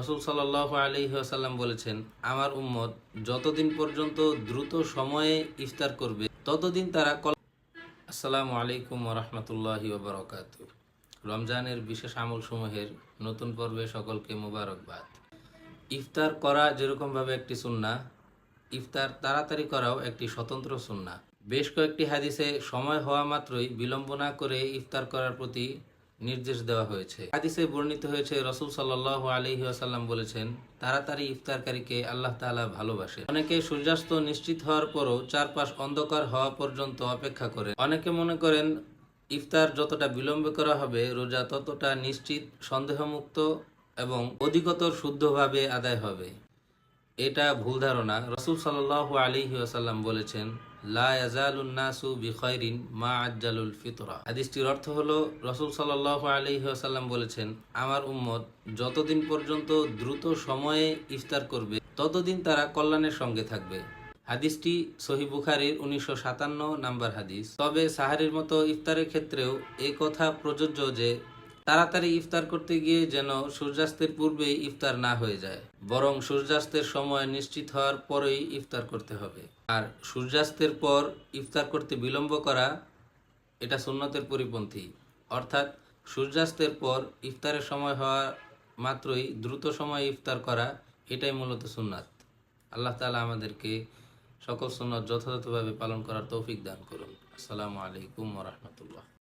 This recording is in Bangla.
রসুল সাল্লাহ আলী আসাল্লাম বলেছেন, আমার উম্মত যতদিন পর্যন্ত দ্রুত সময়ে ইফতার করবে, ততদিন তারা কল আসসালামু আলাইকুম রহমতুল্লাহি ওবরাকাত রমজানের বিশেষ আমল সমূহের নতুন পর্বে সকলকে মোবারকবাদ। ইফতার করা যেরকমভাবে একটি সুন্না, ইফতার তাড়াতাড়ি করাও একটি স্বতন্ত্র সুন্না। বেশ কয়েকটি হাদিসে সময় হওয়া মাত্রই বিলম্ব না করে ইফতার করার প্রতি নির্দেশ দেওয়া হয়েছে। হাদিসে বর্ণিত হয়েছে, রসুল সাল্লাহ আলহি আসাল্লাম বলেছেন, তাড়াতাড়ি ইফতারকারীকে আল্লাহ তাআলা ভালোবাসে। অনেকে সূর্যাস্ত নিশ্চিত হওয়ার পরও চারপাশ অন্ধকার হওয়া পর্যন্ত অপেক্ষা করে। অনেকে মনে করেন, ইফতার যতটা বিলম্বে করা হবে, রোজা ততটা নিশ্চিত, সন্দেহমুক্ত এবং অধিকতর শুদ্ধভাবে আদায় হবে। এটা ভুল ধারণা। রসুল সাল্লাহ আলী আসাল্লাম বলেছেন লা ইয়াজালুন নাসু বিখয়রিন মা আজ্জালুল ফিতরা। অর্থ হলো, রসুল সাল্লাহ আলী আসাল্লাম বলেছেন, আমার উম্মত যতদিন পর্যন্ত দ্রুত সময়ে ইফতার করবে, ততদিন তারা কল্যাণের সঙ্গে থাকবে। হাদিসটি সহি বুখারির উনিশশো সাতান্ন নাম্বার হাদিস। তবে সাহারির মতো ইফতারের ক্ষেত্রেও এ কথা প্রযোজ্য যে তাড়াতাড়ি ইফতার করতে গিয়ে যেন সূর্যাস্তের পূর্বেই ইফতার না হয়ে যায়, বরং সূর্যাস্তের সময় নিশ্চিত হওয়ার পরেই ইফতার করতে হবে। আর সূর্যাস্তের পর ইফতার করতে বিলম্ব করা, এটা সুন্নতের পরিপন্থী। অর্থাৎ সূর্যাস্তের পর ইফতারের সময় হওয়া মাত্রই দ্রুত সময় ইফতার করা, এটাই মূলত সুন্নাত। আল্লাহ তাআলা আমাদেরকে সকল সুন্নত যথাযথভাবে পালন করার তৌফিক দান করুন। আসসালামু আলাইকুম রহমতুল্লাহ।